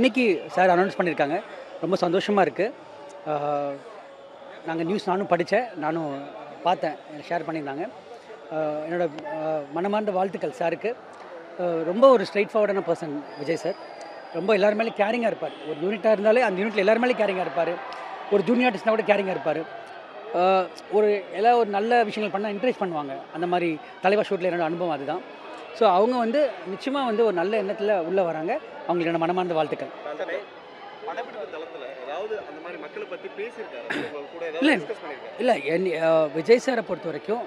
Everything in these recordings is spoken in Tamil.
இன்றைக்கி சார் அனௌன்ஸ் பண்ணியிருக்காங்க. ரொம்ப சந்தோஷமாக இருக்குது நாங்கள் நியூஸ் நானும் படித்தேன் நானும் பார்த்தேன். ஷேர் பண்ணியிருந்தாங்க. என்னோடய மனமார்ந்த வாழ்த்துக்கள் சாருக்கு. ரொம்ப ஒரு ஸ்ட்ரைட் ஃபார்வர்டான பர்சன் விஜய் சார். ரொம்ப எல்லார் மேலே கேரிங்காக இருப்பார். ஒரு யூனிட்டாக இருந்தாலே அந்த யூனிட்டில் எல்லார் மேலே கேரிங்காக இருப்பார். ஒரு ஜூனியர் ஆர்டிஸ்ட்னா கூட கேரிங்காக இருப்பார். ஒரு எல்லா ஒரு நல்ல விஷயங்கள் பண்ணால் என்கரேஜ் பண்ணுவாங்க. அந்த மாதிரி தலைவர் ஷூட்டில் என்னோடய அனுபவம் அதுதான். ஸோ அவங்க வந்து நிச்சயமாக வந்து ஒரு நல்ல எண்ணத்தில் உள்ளே வராங்க. அவங்களுக்கு மனமார்ந்த வாழ்த்துக்கள். இல்ல. இல்லை என் விஜய் சாரை பொறுத்த வரைக்கும்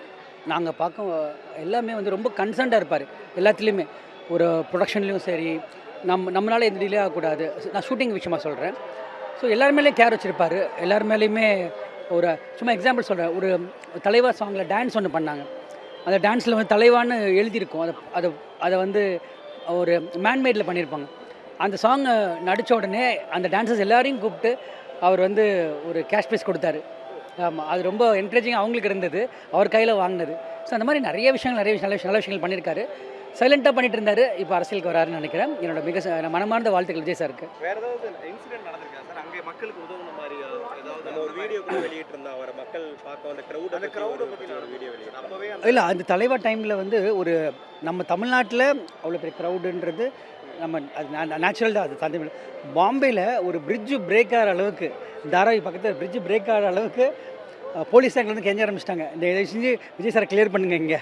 நாங்கள் பார்க்க எல்லாமே வந்து ரொம்ப கன்சர்ன்டாக இருப்பார். எல்லாத்துலேயுமே. ஒரு ப்ரொடக்ஷன்லேயும் சரி நம்ம நம்மளால எந்த டிலே ஆகக்கூடாது. நான் ஷூட்டிங் விஷயமா சொல்கிறேன் ஸோ எல்லார் மேலேயும் கேர் வச்சுருப்பாரு. எல்லார் மேலேயுமே ஒரு சும்மா எக்ஸாம்பிள் சொல்கிறேன் ஒரு தலைவா சாங்கில் டான்ஸ் ஒன்று பண்ணாங்க. அந்த டான்ஸில் வந்து தலைவான்னு எழுதியிருக்கும். அதை அதை அதை வந்து ஒரு மேன்மேடில் பண்ணியிருப்பாங்க. அந்த சாங்கை நடித்த உடனே அந்த டான்ஸர்ஸ் எல்லாரையும் கூப்பிட்டு அவர் வந்து ஒரு கேஷ் ப்ரைஸ் கொடுத்தாரு. ஆமாம் அது ரொம்ப என்கரேஜிங் அவங்களுக்கு இருந்தது. அவர் கையில் வாங்கினது. ஸோ அந்த மாதிரி நிறைய விஷயங்கள் நிறைய விஷயம் நல்ல விஷயம் நல்ல விஷயங்கள் பண்ணியிருக்காரு. சைலண்ட்டாக பண்ணிட்டு இருந்தாரு இப்போ அரசியலுக்கு வராருன்னு நினைக்கிறேன். என்னோட மிக ச- மனமார்ந்த வாழ்த்துக்கள் விஜய் சாருக்கு. வேற ஏதாவது இன்சிடென்ட் நடந்திருக்கா சார்? அங்கே மக்களுக்கு உதவுன மாதிரி ஏதாவது நம்ம ஒரு வீடியோ கூட வெளியிட்டு இருந்தோம் அவரை மக்கள் பார்க்க வந்த கிரௌட் அந்த crowd-அ பத்தி ஒரு வீடியோ வெளியிட்டு அப்பவே அந்த இல்லை அந்த தலைவர் டைமில் வந்து ஒரு நம்ம தமிழ்நாட்டில் அவ்வளோ பெரிய க்ரௌடுன்றது நம்ம அது நேச்சுரல் தான் அது சாத்தியம் பாம்பேயில் ஒரு பிரிட்ஜு பிரேக் ஆகிற அளவுக்கு தாராவி பக்கத்தில் பிரிட்ஜு பிரேக் ஆகிற அளவுக்கு போலீஸ் அங்கே வந்து கெஞ்ச ஆரம்பிச்சிட்டாங்க. இந்த இதை செஞ்சு விஜய் சாரை கிளியர் பண்ணுங்க இங்கே.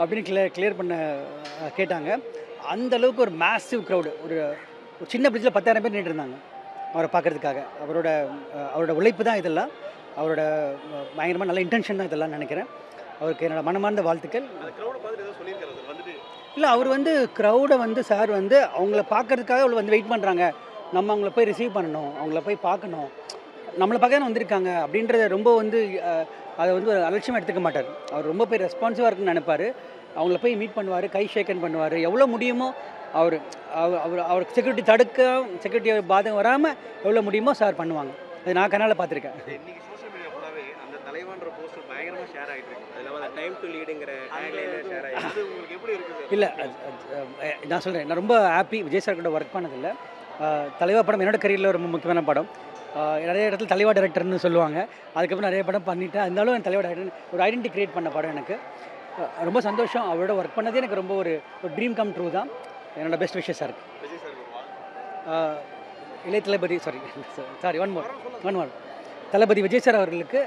அப்படின்னு கிளியர் கிளியர் பண்ண கேட்டாங்க. அந்த அளவுக்கு ஒரு மேசிவ் க்ரௌடு ஒரு ஒரு சின்ன பிரிட்ஜில் பத்தாயிரம் பேர் நின்று இருந்தாங்க அவரை பார்க்கறதுக்காக. அவரோட அவரோட உழைப்பு தான் இதெல்லாம். அவரோட பயங்கரமாக நல்ல இன்டென்ஷன் தான் இதெல்லாம் நினைக்கிறேன். அவருக்கு என்னோட மனமார்ந்த வாழ்த்துக்கள். இல்லை அவர் வந்து க்ரௌடை வந்து சார் வந்து அவங்கள பார்க்கறதுக்காக அவளை வந்து வெயிட் பண்ணுறாங்க நம்ம அவங்கள போய் ரிசீவ் பண்ணணும். அவங்கள போய் பார்க்கணும். நம்மளை பார்க்க தானே வந்திருக்காங்க அப்படின்றத ரொம்ப வந்து அதை வந்து ஒரு அலட்சியமாக எடுத்துக்க மாட்டார். அவர் ரொம்ப போய் ரெஸ்பான்சிவாக இருக்குன்னு நினைப்பாரு. அவங்கள போய் மீட் பண்ணுவார் கை ஷேக்கன் பண்ணுவார். எவ்வளோ முடியுமோ அவர் அவர் அவர் அவருக்கு செக்யூரிட்டி தடுக்க செக்யூரிட்டி பாதகம் வராமல் எவ்வளோ முடியுமோ சார் பண்ணுவாங்க. அது நான் கண்ணால் பார்த்துருக்கேன். இன்னைக்கு சோஷியல் மீடியா ஃபுல்லாவே அந்த தலைவான்ற போஸ்டர் பயங்கரமா ஷேர் ஆயிட்டு இருக்கு. அது இல்லாமல் அந்த டைம் டு லீடுங்கிற அந்த டேக்லைன் ஷேர் ஆகி அது உங்களுக்கு எப்படி இருக்கு சார் இல்லை நான் சொல்கிறேன் நான் ரொம்ப ஹாப்பி விஜய் சார் கூட ஒர்க் பண்ணதில்லை. தலைவா படம் என்னோட கரியரில் ரொம்ப முக்கியமான படம். நிறைய இடத்துல தலைவா டைரக்டர்னு சொல்லுவாங்க. அதுக்கப்புறம் நிறைய படம் பண்ணிவிட்டேன் இருந்தாலும் என் தலைவா டேரக்டர் ஒரு ஐடென்டி கிரியேட் பண்ண படம் எனக்கு. ரொம்ப சந்தோஷம். அவரோட ஒர்க் பண்ணதே எனக்கு ரொம்ப ஒரு ஒரு ட்ரீம் கம் ட்ரூ தான். என்னோட பெஸ்ட் விஷயஸாக இருக்குது இளைய தளபதி sorry sorry one more one more Thalapathy Vijay sir அவர்களுக்கு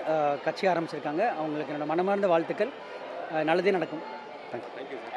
கட்சி ஆரம்பிச்சிருக்காங்க. அவங்களுக்கு என்னோட மனமார்ந்த வாழ்த்துக்கள். நல்லதே நடக்கும். தேங்க்யூ